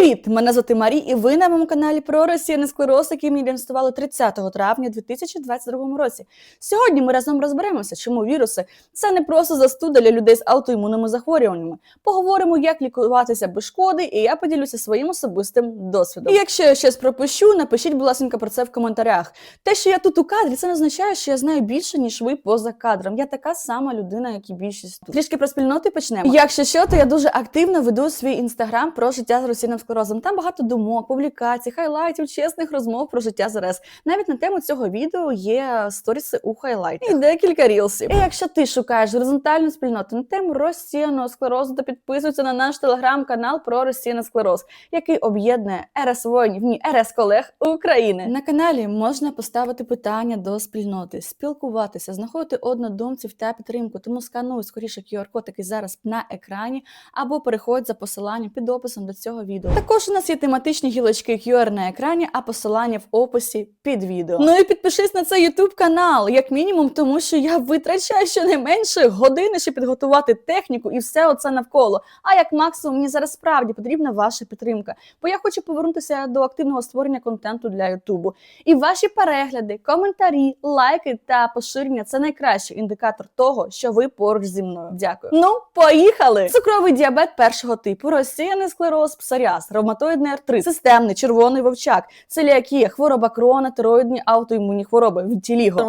Привіт! Мене звати Марі, і ви на моєму каналі про розсіяний склероз, який ми діагностували 30 травня 2022 році. Сьогодні ми разом розберемося, чому віруси це не просто застуда для людей з аутоімунними захворюваннями. Поговоримо, як лікуватися без шкоди, і я поділюся своїм особистим досвідом. І якщо я щось пропущу, напишіть, будь ласка, про це в коментарях. Те, що я тут у кадрі, це не означає, що я знаю більше, ніж ви поза кадром. Я така сама людина, як і більшість. Трішки про спільноти почнемо. Якщо що, то я дуже активно веду свій інстаграм про життя з російним склерозом. Там багато думок, публікацій, хайлайтів, чесних розмов про життя з РС. Навіть на тему цього відео є сторіси у хайлайтах. І декілька рілсів. І якщо ти шукаєш горизонтальну спільноту на тему розсіяного склерозу, то підписуйся на наш телеграм-канал про розсіяний склероз, який об'єднує РС воїнів, ні, РС колег України. На каналі можна поставити питання до спільноти, спілкуватися, знаходити однодумців та підтримку. Тому скануй скоріше QR-код, який зараз на екрані, або переходь за посиланням під описом до цього відео. Також у нас є тематичні гілочки QR на екрані, а посилання в описі під відео. Ну і підпишись на цей YouTube канал, як мінімум, тому що я витрачаю щонайменше години, щоб підготувати техніку і все оце навколо. А як максимум, мені зараз справді потрібна ваша підтримка, бо я хочу повернутися до активного створення контенту для Ютубу. І ваші перегляди, коментарі, лайки та поширення це найкращий індикатор того, що ви поруч зі мною. Дякую. Ну, поїхали! Цукровий діабет першого типу, розсіяний склероз, псоріаз, ревматоїдний артрит, системний червоний вовчак, целіакія, хвороба крона, тироїдні аутоімунні хвороби, вітіліго.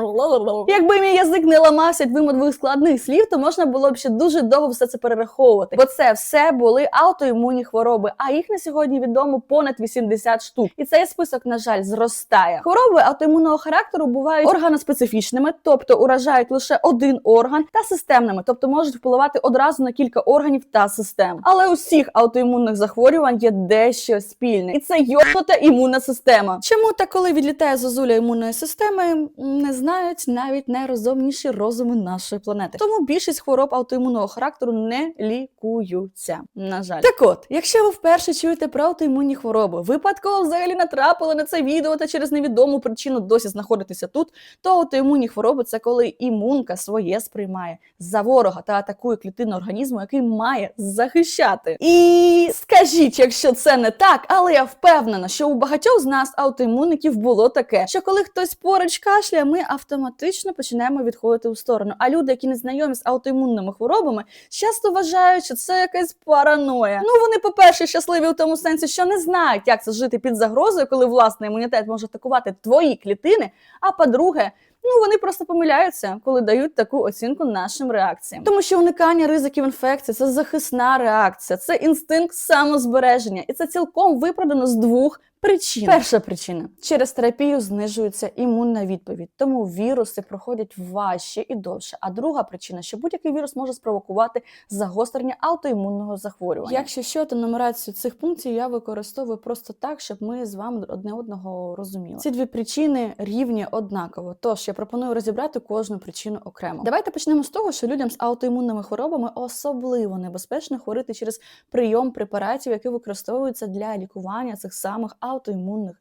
Якби мій язик не ламався від вимових складних слів, то можна було б ще дуже довго все це перераховувати. Бо це все були аутоімунні хвороби, а їх на сьогодні відомо понад 80 штук. І цей список, на жаль, зростає. Хвороби аутоімунного характеру бувають органоспецифічними, тобто уражають лише один орган, та системними, тобто можуть впливати одразу на кілька органів та систем. Але у всіх аутоімунних захворювань є дещо спільне, і це йобнута імунна система. Чому та коли відлітає зозуля імунної системи, не знають навіть найрозумніші розуми нашої планети. Тому більшість хвороб аутоімунного характеру не лікуються. На жаль, так от, якщо ви вперше чуєте про аутоімунні хвороби, випадково взагалі натрапили на це відео та через невідому причину досі знаходитеся тут, то аутоімунні хвороби це коли імунка своє сприймає за ворога та атакує клітину організму, який має захищати. І скажіть, якщо це не так, але я впевнена, що у багатьох з нас аутоімунників було таке, що коли хтось поруч кашляє, ми автоматично починаємо відходити у сторону. А люди, які не знайомі з аутоімунними хворобами, часто вважають, що це якась параноя. Ну вони, по-перше, щасливі у тому сенсі, що не знають, як це жити під загрозою, коли власний імунітет може атакувати твої клітини. А по-друге, Ну, вони просто помиляються, коли дають таку оцінку нашим реакціям. Тому що уникання ризиків інфекції це захисна реакція, це інстинкт самозбереження, і це цілком виправдано з двох причин. Перша причина через терапію знижується імунна відповідь, тому віруси проходять важче і довше. А друга причина, що будь-який вірус може спровокувати загострення аутоімунного захворювання. Якщо що, то нумерацію цих пунктів я використовую просто так, щоб ми з вами одне одного розуміли. Ці дві причини рівні однаково. Тож я пропоную розібрати кожну причину окремо. Давайте почнемо з того, що людям з аутоімунними хворобами особливо небезпечно хворити через прийом препаратів, які використовуються для лікування цих самих аутоімунних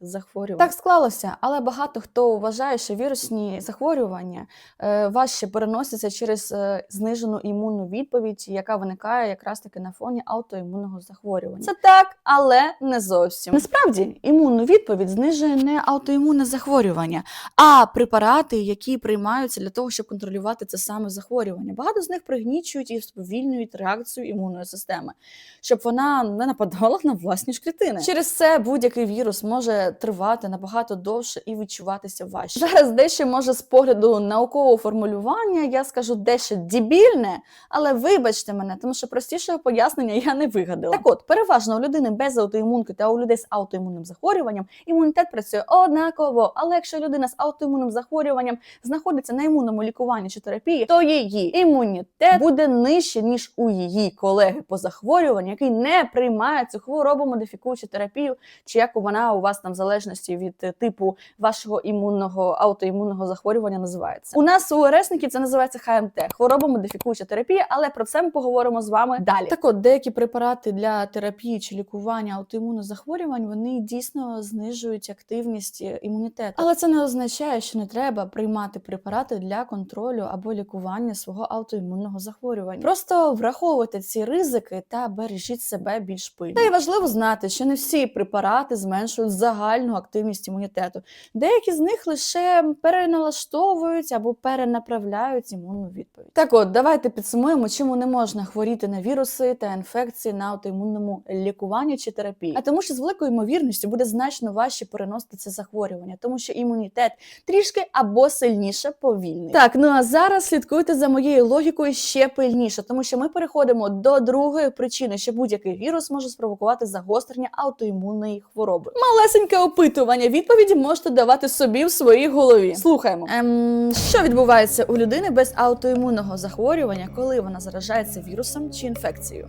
захворювань. Так склалося, але багато хто вважає, що вірусні захворювання е, важче переносяться через е, знижену імунну відповідь, яка виникає якраз таки на фоні аутоімунного захворювання. Це так, але не зовсім. Насправді імунну відповідь знижує не аутоімунне захворювання, а препарати, які приймаються для того, щоб контролювати це саме захворювання. Багато з них пригнічують і сповільнюють реакцію імунної системи, щоб вона не нападала на власні ж клітини. Через це будь-який вірус може тривати набагато довше і відчуватися важче. Зараз дещо може з погляду наукового формулювання, я скажу дещо дебільне, але вибачте мене, тому що простішого пояснення я не вигадала. Так от, переважно у людини без аутоімунки та у людей з аутоімунним захворюванням імунітет працює однаково. Але якщо людина з аутоімунним захворюванням знаходиться на імунному лікуванні чи терапії, то її імунітет буде нижче, ніж у її колеги по захворюванню, який не приймає цю хворобу модифікуючу терапію, чи як у вона у вас там в залежності від е, типу вашого імунного аутоімунного захворювання називається. У нас у РСників це називається ХМТ, хвороба модифікуюча терапія, але про це ми поговоримо з вами далі. Так от деякі препарати для терапії чи лікування аутоімунних захворювань вони дійсно знижують активність е, імунітету. Але це не означає, що не треба приймати препарати для контролю або лікування свого аутоімунного захворювання. Просто враховуйте ці ризики та бережіть себе більш пильно. Та й важливо знати, що не всі препарати зменшують загальну активність імунітету. Деякі з них лише переналаштовують або перенаправляють імунну відповідь. Так от, давайте підсумуємо, чому не можна хворіти на віруси та інфекції на аутоімунному лікуванні чи терапії. А тому, що з великою ймовірністю буде значно важче переносити це захворювання, тому що імунітет трішки або сильніше повільний. Так, ну а зараз слідкуйте за моєю логікою ще пильніше, тому що ми переходимо до другої причини, що будь-який вірус може спровокувати загострення аутоімунної хвороби. Малесеньке опитування. Відповіді можете давати собі в своїй голові. Слухаємо, ем, що відбувається у людини без аутоімунного захворювання, коли вона заражається вірусом чи інфекцією.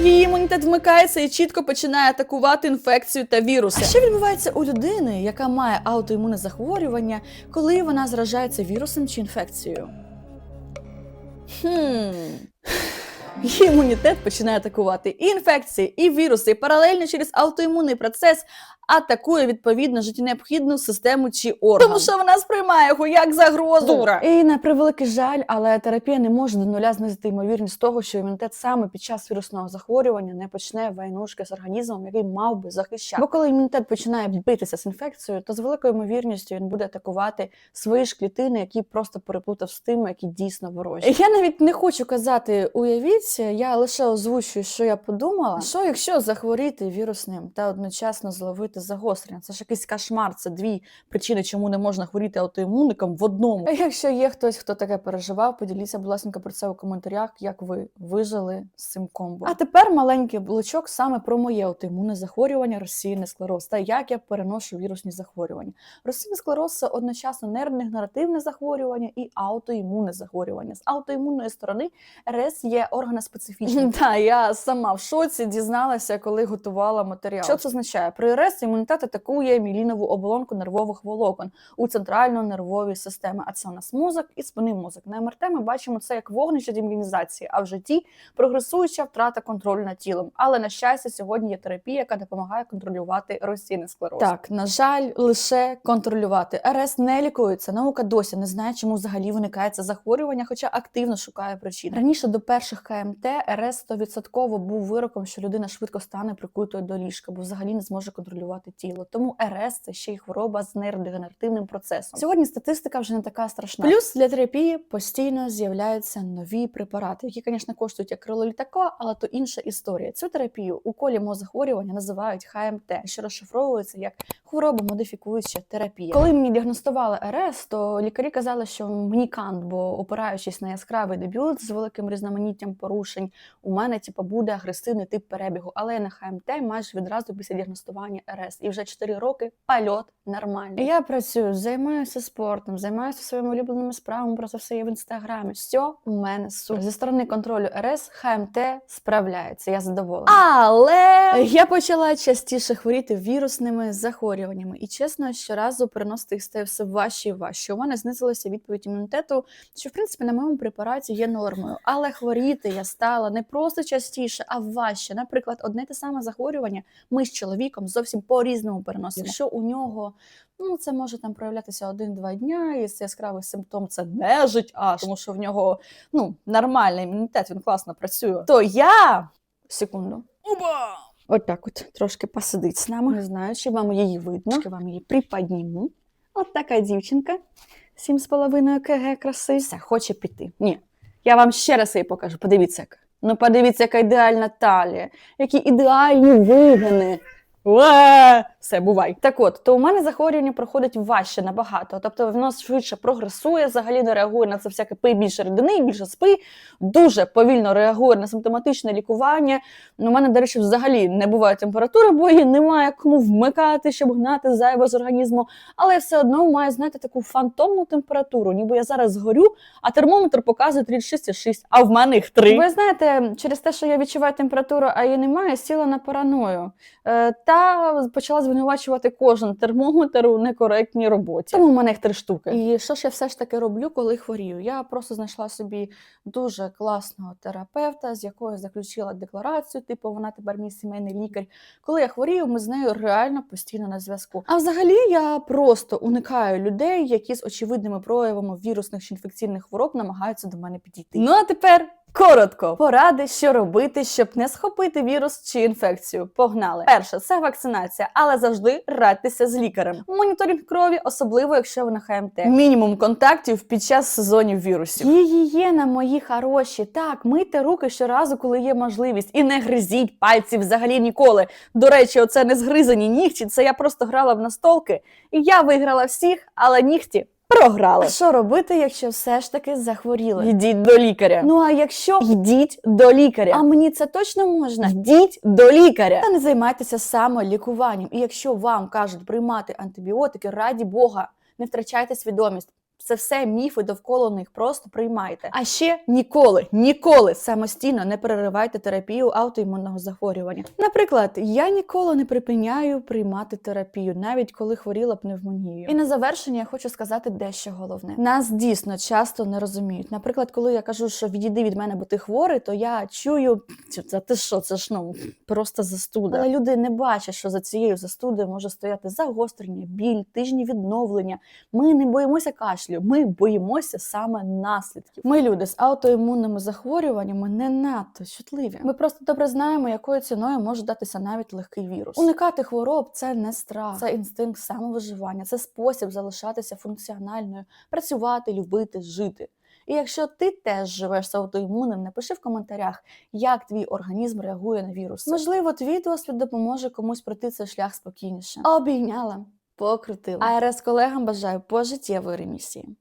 Її імунітет вмикається і чітко починає атакувати інфекцію та віруси. А що відбувається у людини, яка має аутоімунне захворювання, коли вона заражається вірусом чи інфекцією? Хм. Імунітет починає атакувати і інфекції, і віруси, паралельно через аутоімунний процес атакує відповідно життєнеобхідну систему чи орган. Тому що вона сприймає його як загрозу. Дура. І на превеликий жаль, але терапія не може до нуля знизити ймовірність того, що імунітет саме під час вірусного захворювання не почне войнушки з організмом, який мав би захищати. Бо коли імунітет починає битися з інфекцією, то з великою ймовірністю він буде атакувати свої ж клітини, які просто переплутав з тими, які дійсно ворожі. Я навіть не хочу казати, уявіть, я лише озвучую, що я подумала. Що якщо захворіти вірусним та одночасно зловити загострення? Це ж якийсь кошмар. Це дві причини, чому не можна хворіти аутоімунником в одному. А якщо є хтось, хто таке переживав, поділіться, будь ласка, про це у коментарях, як ви вижили з цим комбо. А тепер маленький блочок саме про моє аутоімунне захворювання, розсіяний склероз та як я переношу вірусні захворювання. Розсіяний склероз це одночасно нервно-генеративне захворювання і аутоімунне захворювання. З аутоімунної сторони РС є органоспецифічним. Так, я сама в шоці дізналася, коли готувала матеріал. Що це означає? При РС імунітет атакує мілінову оболонку нервових волокон у центрально-нервовій системі. А це у нас мозок і спинний мозок. На МРТ ми бачимо це як вогнище демілінізації, а в житті прогресуюча втрата контролю над тілом. Але на щастя, сьогодні є терапія, яка допомагає контролювати розсійний склероз. Так, на жаль, лише контролювати. РС не лікується. Наука досі не знає, чому взагалі виникає це захворювання, хоча активно шукає причин. Раніше до перших КМТ РС 100% був вироком, що людина швидко стане прикутою до ліжка, бо взагалі не зможе контролювати тіло. Тому РС це ще й хвороба з нейродегенеративним процесом. Сьогодні статистика вже не така страшна. Плюс для терапії постійно з'являються нові препарати, які, звісно, коштують як крило літака, але то інша історія. Цю терапію у колі мозахворювання називають ХМТ, що розшифровується як хвороба модифікуюча терапія. Коли мені діагностували РС, то лікарі казали, що мені кант, бо опираючись на яскравий дебют з великим різноманіттям порушень, у мене типу, буде агресивний тип перебігу. Але я на ХМТ майже відразу після діагностування РС. І вже 4 роки польот нормальний. Я працюю, займаюся спортом, займаюся своїми улюбленими справами. Про це все є в інстаграмі. Все у мене супер. зі сторони контролю РС ХМТ справляється. Я задоволена. Але я почала частіше хворіти вірусними захворюваннями, і чесно, щоразу переносити їх стає все важче і важче. У мене знизилася відповідь імунітету, що в принципі на моєму препараті є нормою. Але хворіти я стала не просто частіше, а важче. Наприклад, одне те саме захворювання ми з чоловіком зовсім по-різному переносимо. Якщо у нього ну це може там проявлятися один-два дня, і це яскравий симптом це нежить аж, тому що в нього ну нормальний імунітет, він класно працює. То я секунду. Оба! От так от трошки посидить з нами. Не знаю, чи вам її видно. Чи вам її приподніму. От така дівчинка. Сім з половиною КГ краси. Все, хоче піти. Ні. Я вам ще раз її покажу. Подивіться, яка. Ну, подивіться, яка ідеальна талія, які ідеальні вигини. Vaa! Все, бувай. Так от, то у мене захворювання проходить важче набагато. Тобто воно швидше прогресує, взагалі не реагує на це всяке пий більше рідини, більше спи, дуже повільно реагує на симптоматичне лікування. Ну, У мене, до речі, взагалі не буває температури, бо її немає кому вмикати, щоб гнати зайве з організму. Але я все одно маю, знаєте, таку фантомну температуру, ніби я зараз згорю, а термометр показує 36,6, а в мене їх 3. Ви знаєте, через те, що я відчуваю температуру, а її немає, сіла на параною. Е, та почала звинувачувати кожен термометр у некоректній роботі. Тому в мене їх три штуки. І що ж я все ж таки роблю, коли хворію? Я просто знайшла собі дуже класного терапевта, з якою заключила декларацію, типу вона тепер мій сімейний лікар. Коли я хворію, ми з нею реально постійно на зв'язку. А взагалі я просто уникаю людей, які з очевидними проявами вірусних чи інфекційних хвороб намагаються до мене підійти. Ну а тепер. Коротко, поради, що робити, щоб не схопити вірус чи інфекцію. Погнали. Перше, це вакцинація, але завжди радьтеся з лікарем. Моніторинг крові, особливо якщо ви на ХМТ. Мінімум контактів під час сезонів вірусів. Гігієна, мої хороші. Так, мийте руки щоразу, коли є можливість, і не гризіть пальці взагалі ніколи. До речі, оце не згризані нігті. Це я просто грала в настолки, я виграла всіх, але нігті. Програли. А що робити, якщо все ж таки захворіли? Йдіть до лікаря. Ну а якщо йдіть до лікаря. А мені це точно можна? Йдіть до лікаря. Та не займайтеся самолікуванням. І якщо вам кажуть приймати антибіотики, раді Бога, не втрачайте свідомість. Це все міфи довкола них, просто приймайте. А ще ніколи, ніколи самостійно не переривайте терапію аутоімунного захворювання. Наприклад, я ніколи не припиняю приймати терапію, навіть коли хворіла пневмонією. І на завершення я хочу сказати дещо головне. Нас дійсно часто не розуміють. Наприклад, коли я кажу, що відійди від мене, бо ти хворий, то я чую, це ти що, це ж ну просто застуда. Але люди не бачать, що за цією застудою може стояти загострення, біль, тижні відновлення. Ми не боїмося кашлю, ми боїмося саме наслідків. Ми люди з аутоімунними захворюваннями не надто чутливі. Ми просто добре знаємо, якою ціною може датися навіть легкий вірус. Уникати хвороб це не страх, це інстинкт самовиживання, це спосіб залишатися функціональною, працювати, любити, жити. І якщо ти теж живеш з аутоімунним, напиши в коментарях, як твій організм реагує на вірус. Можливо, твій досвід допоможе комусь пройти цей шлях спокійніше. Обійняла, покрутила. А РС колегам бажаю пожиттєвої ремісії.